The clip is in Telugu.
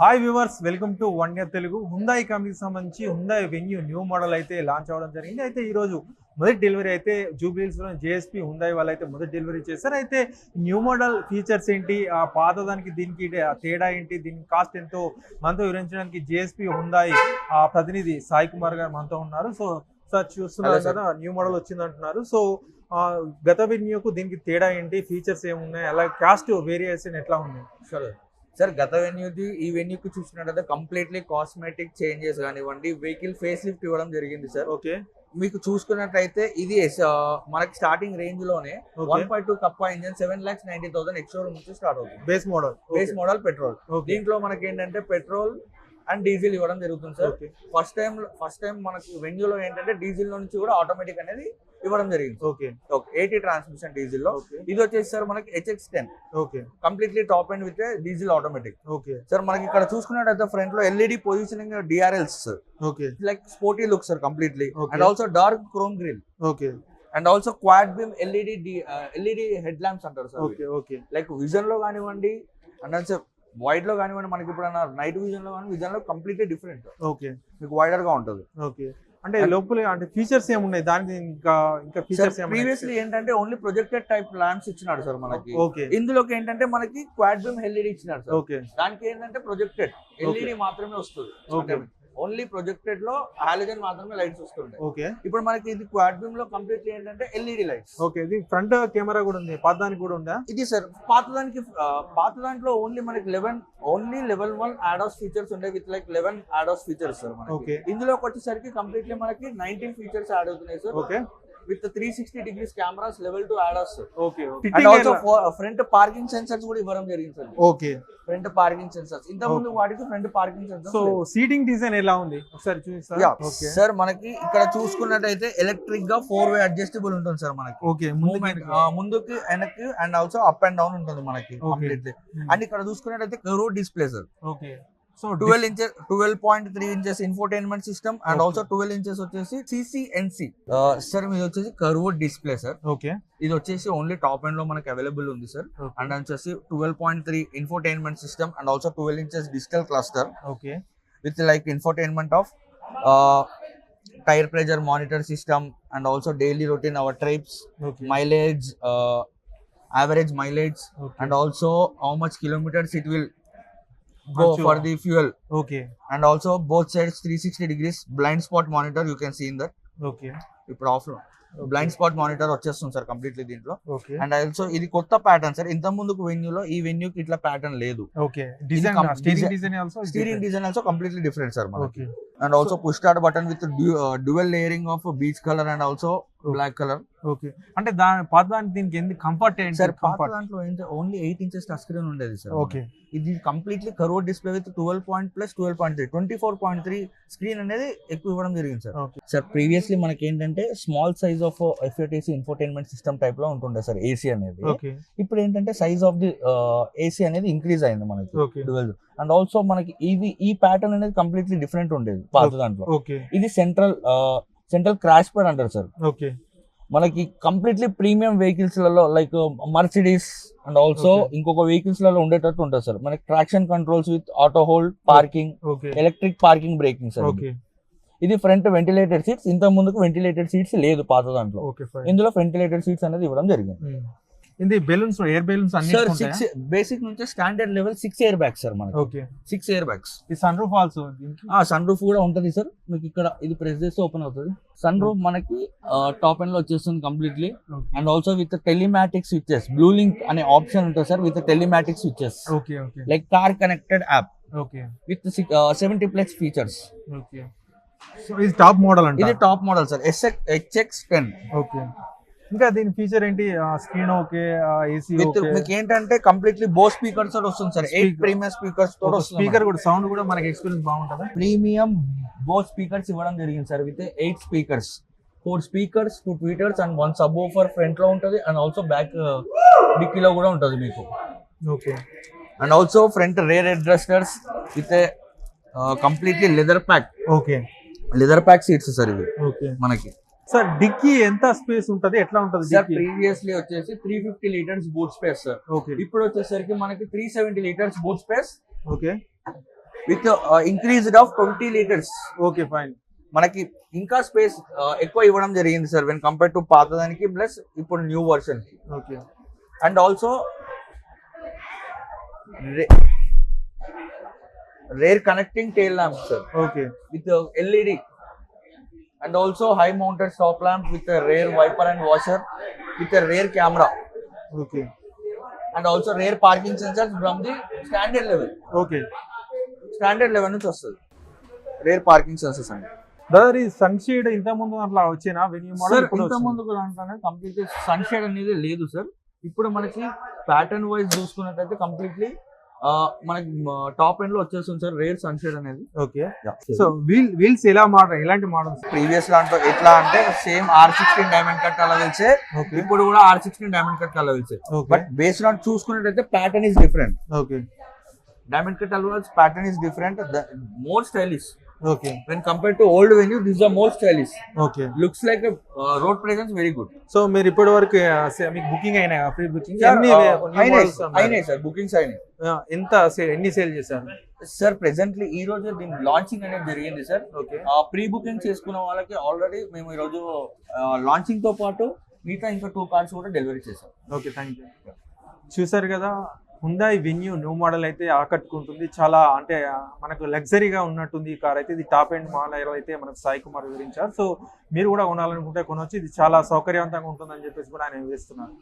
Hi viewers welcome to one year Telugu Hyundai కంపెనీకి సంబంధించి హుందాయి వెన్యూ న్యూ మోడల్ అయితే లాంచ్ అవ్వడం జరిగింది. అయితే ఈ రోజు మొదటి డెలివరీ అయితే జూబ్లీస్లో జేఎస్పీ హుందాయి వాళ్ళు అయితే మొదటి డెలివరీ చేశారు. అయితే న్యూ మోడల్ ఫీచర్స్ ఏంటి? ఆ పాత దానికి దీనికి తేడా ఏంటి? దీని కాస్ట్ ఎంతో మనతో వివరించడానికి జేఎస్పీ హుందాయి ఆ ప్రతినిధి సాయి కుమార్ గారు మనతో ఉన్నారు. సో సార్ చూస్తున్నారు. కదా న్యూ మోడల్ వచ్చింది అంటున్నారు. సో గత వెన్యూకు దీనికి తేడా ఏంటి? ఫీచర్స్ ఏమున్నాయి? అలాగే కాస్ట్ వేరియేషన్ ఎట్లా ఉంది? సార్ సార్ గత వెన్యూది ఈ వెన్యూకి చూసినట్టయితే కంప్లీట్లీ కాస్మెటిక్ చేంజెస్ కానివ్వండి వెహికల్ ఫేస్ లిఫ్ట్ ఇవ్వడం జరిగింది సార్. ఓకే. మీకు చూసుకున్నట్టయితే ఇది మనకి starting రేంజ్లోనే one point two Kappa engine seven lakhs ninety thousand ex showroom నుంచి స్టార్ట్ అవుతుంది. Base model base model petrol దీంట్లో మనకి ఏంటంటే పెట్రోల్ అండ్ డీజిల్ ఇవ్వడం జరుగుతుంది sir. First time first time మనకి వెన్యూలో ఏంటంటే డీజిల్ నుంచి కూడా ఆటోమేటిక్ అనేది ఇవ్వడం జరిగింది. ఓకే. ఓకే ఎయిటీ ట్రాన్స్మిషన్ డీజిల్లో ఇది వచ్చేసి సార్ మనకి HX ten. Okay. Completely top and with diesel automatic. Okay. Sir మనకి ఇక్కడ చూసుకున్నట్టయితే ఫ్రంట్లో LED positioning DRLs okay. Like sporty look sir completely. And also dark chrome grill. Okay. And also quad beam LED LED head lamps అంటారు సార్ ఓకే ఓకే. లైక్ విజన్లో కానివ్వండి అండ్ ఆల్సో వైడ్లో కానివ్వండి మనకి ఇప్పుడు నైట్ విజన్లో కానీ విజన్లో కంప్లీట్లీ డిఫరెంట్ ఓకే. మీకు వైడర్గా ఉంటుంది. ఓకే. అంటే లోపల అంటే ఫీచర్స్ ఏమున్నాయి? దానికి ఇంకా ఇంకా ఫీచర్స్ ప్రీవియస్లీ ఏంటంటే ఓన్లీ ప్రొజెక్టెడ్ టైప్ ల్యాంప్స్ ఇచ్చినాడు సార్ మనకి. ఓకే. ఇందులోకి ఏంటంటే మనకి క్వాడ్ బిమ్ ఎల్ఈడి ఇచ్చినాడు సార్ ఓకే. దానికి ఏంటంటే ప్రొజెక్టెడ్ ఎల్ఈడి మాత్రమే వస్తుంది. Okay. ఓన్లీ ప్రొజెక్టెడ్లో హాలోజన్ మాత్రమే లైట్స్ వస్తుంటాయి. ఓకే. ఇప్పుడు మనకి ఇది క్వాడ్ బీమ్లో కంప్లీట్లీ ఏంటంటే ఎల్ఈడి లైట్స్ ఓకే ఇది ఫ్రంట్ కెమెరా కూడా ఉంది పద్దానికి కూడా ఉందా? ఇది సార్ పాత దానికి పాత దాంట్లో ఓన్లీ మనకి eleven only level one ADAS features ఉండే with like eleven ADAS features sir okay. ఇందులోకి వచ్చేసరికి కంప్లీట్లీ మనకి నైన్టీన్ ఫీచర్స్ యాడ్ అవుతున్నాయి sir. Okay. With three sixty degrees cameras level two ADAS okay and also front parking sensors కూడా ఇవ్వడం జరిగింది sir. Okay front parking sensors ఇంత ముందు వాటికి front parking sensors so seating design ఎలా ఉంది? ఒకసారి చూపిస్తారా ఓకే సార్ మనకి ఇక్కడ చూసుకున్నట్టయితే ఎలక్ట్రిక్గా ఫోర్ వే అడ్జస్టబుల్ ఉంటుంది సార్ మనకి. ఓకే మూవ్మెంట్ ముందుకి వెనక్కి and also up and down ఉంటుంది మనకి. కంప్లీట్లీ అండ్ ఇక్కడ చూసుకున్నట్టయితే curved display sir okay so twelve inches twelve point three inches infotainment system and. Also twelve inches వచ్చేసి సిసిఎన్సి సార్ ఇది వచ్చేసి కర్వ్ డిస్ప్లే సార్ ఓకే ఇది వచ్చేసి ఓన్లీ టాప్ ఎండ్లో మనకి అవైలబుల్ ఉంది సార్ అండ్ వచ్చేసి twelve point three infotainment system and also twelve inches digital cluster okay with like infotainment of tyre pressure monitor system and also daily routine our trips uh, average mileage okay and also how much kilometers it will go Achoo. for the fuel. Okay and also both sides 360 degrees blind spot monitor you can see in that. Okay ఇప్పుడు ఆఫ్ బ్లైండ్ స్పాట్ మానిటర్ వచ్చేస్తుంది సార్ కంప్లీట్లీ దీంట్లో. ఓకే అండ్ ఆల్సో ఇది కొత్త ప్యాటర్న్ సార్. ఇంత ముందుకు వెన్యూలో ఈ వెన్యూకి ఇట్లా ప్యాటర్న్ లేదు. Okay design com- steering design also steering design also completely different sir మనకి. And also push start button with dual layering of beige colour and also black colour okay అంటే దాని పాత దానికి దీనికి ఎందుకు కంఫర్ట్ ఏంటి? సార్ పాత దాంట్లో ఏంటంటే only eight inches touch screen ఉండేది సార్ ఓకే ఇది completely curved display with twelve point plus twelve point three twenty four point three screen అనేది ఎక్కువ ఇవ్వడం జరిగింది సార్. ఓకే సార్ ప్రీవియస్లీ మనకి ఏంటంటే small size of FATC infotainment system టైప్లో ఉంటుండే సార్ ఏసీ అనేది. ఇప్పుడు ఏంటంటే సైజ్ ఆఫ్ ది ఏసీ అనేది ఇంక్రీజ్ అయింది మనకి. ట్వెల్వ్ అండ్ ఆల్సో మనకి ఇది ఈ ప్యాటర్న్ అనేది కంప్లీట్లీ డిఫరెంట్ ఉండేది పాత దాంట్లో ఇది సెంట్రల్ సెంట్రల్ క్రాష్ ప్యాడ్ అంటారు సార్. ఓకే. మనకి కంప్లీట్లీ ప్రీమియం వెహికల్స్లలో లైక్ మర్సిడీస్ అండ్ ఆల్సో. ఇంకొక వెహికల్స్లలో ఉండేటట్టు ఉంటుంది సార్. మనకి traction controls with auto hold parking electric parking braking sir ఇది. ఓకే. ఇది. ఫ్రంట్ వెంటిలేటెడ్ సీట్స్ ఇంత ముందుకు వెంటిలేటెడ్ సీట్స్ లేదు పాత దాంట్లో. ఇందులో వెంటిలేటెడ్ సీట్స్ అనేది ఇవ్వడం జరిగింది. ఇది బెలూన్స్ ఎయిర్ బెలూన్స్ అన్ని సార్ సిక్స్ బేసిక్ నుంచి standard level six air bags sir మనకి. ఓకే. సిక్స్ ఇయర్ బ్యాగ్స్ ఈ సన్ రూఫ్ ఆల్సో ఆ సన్ రూఫ్ కూడా ఉంటది సార్. మీకు ఇక్కడ ఇది ప్రెస్ చేస్తే ఓపెన్ అవుతుంది. సన్ రూఫ్ మనకి టాప్ ఎండ్లో వచ్చేస్తుంది completely and also with telematic switches Blue Link అనే ఆప్షన్ ఉంటుంది sir with telematic switches okay okay. Like car connected app okay. With seventy plus features okay. So ఇది టాప్ మోడల్ ఇది అంటే top model sir SX HX ten okay. ఇంకా దీని ఫీచర్ ఏంటి? స్క్రీన్ ఓకే ఏసీ మీకు ఏంటంటే కంప్లీట్లీ బో స్పీకర్స్ తోటి వస్తుంది సార్. ఎయిట్. ప్రీమియం స్పీకర్స్ తోటి స్పీకర్ కూడా సౌండ్ కూడా మనకి ఎక్స్పీరియన్స్ బాగుంటుందా? ప్రీమియం బో స్పీకర్స్ ఇవ్వడం జరిగింది sir. With eight speakers four speakers two tweeters and one subwoofer ఫ్రంట్లో ఉంటుంది అండ్ ఆల్సో బ్యాక్ డిక్కీలో కూడా ఉంటుంది మీకు. Okay. And also front rear adjusters with completely leather pack okay. Leather pack seats sir ఇవి ఓకే. మనకి. సార్ డిక్కీ ఎంత స్పేస్ ఉంటది? ఎట్లా ఉంటది సార్ ప్రీవియస్లీ వచ్చేసి three fifty litres boot space sir okay. ఇప్పుడు వచ్చేసరికి మనకి three seventy litres boot space okay. With increased of twenty litres okay fine. మనకి ఇంకా స్పేస్ ఎక్కువ ఇవ్వడం జరిగింది సార్ వెన్ కంపేర్ టు పాతదానికి ప్లస్ ఇప్పుడు new version okay. And also rear connecting tail lamp sir okay. With uh, LED and also high mounted stop lamp with rear wiper and washer with rear camera okay and also rear parking sensors from the standard level okay standard level నుంచి వస్తుంది. రేర్ పార్కింగ్ సెన్సర్స్ అండి. సార్ ఈ సన్షేడ్ అట్లా వచ్చినా వెన్యూ మోడల్ ఇంత ముందు అనేది లేదు సార్ ఇప్పుడు మనకి ప్యాటర్న్ వైజ్ చూసుకున్నట్టయితే కంప్లీట్లీ మనకి టాప్ ఎండ్లో వచ్చేస్తుంది సార్ రేర్ సన్షేడ్ అనేది. ఓకే. సో వీల్ వీల్స్ ఎలా మోడల్ ఎలాంటి మోడల్స్? ప్రీవియస్ దాంట్లో ఎట్లా అంటే same R sixteen diamond cut అలా వెళ్తే ఇప్పుడు కూడా ఆర్ సిక్స్టీన్ డైమండ్ కట్ అలా వెళ్తే. బట్ బేస్డ్ ఆన్ చూసుకున్నట్టయితే pattern is different. Okay. Diamond cut alloys pattern is different. More stylish. Okay when compare to old Venue this are more stylish okay looks like road presence very good so మీరు ఇప్పటి వరకు ఆ, మీకు బుకింగ్ అయినాయి? ప్రీ బుకింగ్ uh, అయినాయి సార్ బుకింగ్స్ అయినాయి ఆ, ఎంత సే- ఎన్ని సేల్ చేశారు? సార్ ప్రెసెంట్లీ ఈ రోజు దీని లాంచింగ్ అనేది జరిగింది సార్ ఓకే ప్రీ బుకింగ్ చేసుకున్న వాళ్ళకి ఆల్రెడీ మేము ఈ రోజు లాంచింగ్తో పాటు మిగతా ఇంకా టూ కార్డ్స్ కూడా డెలివరీ చేసాం ఓకే థ్యాంక్ యూ చూసారు కదా హుందాయ్ వెన్యూ న్యూ మోడల్ అయితే ఆకట్టుకుంటుంది. చాలా అంటే మనకు లగ్జరీగా ఉన్నట్టుంది ఈ కార్ అయితే. ఇది టాప్ ఎండ్ మోడల్ అయితే మనకు సాయి కుమార్ వివరించారు. సో మీరు కూడా కొనాలనుకుంటే కొనవచ్చు ఇది చాలా సౌకర్యవంతంగా ఉంటుందని చెప్పేసి కూడా ఆయన వివరిస్తున్నారు.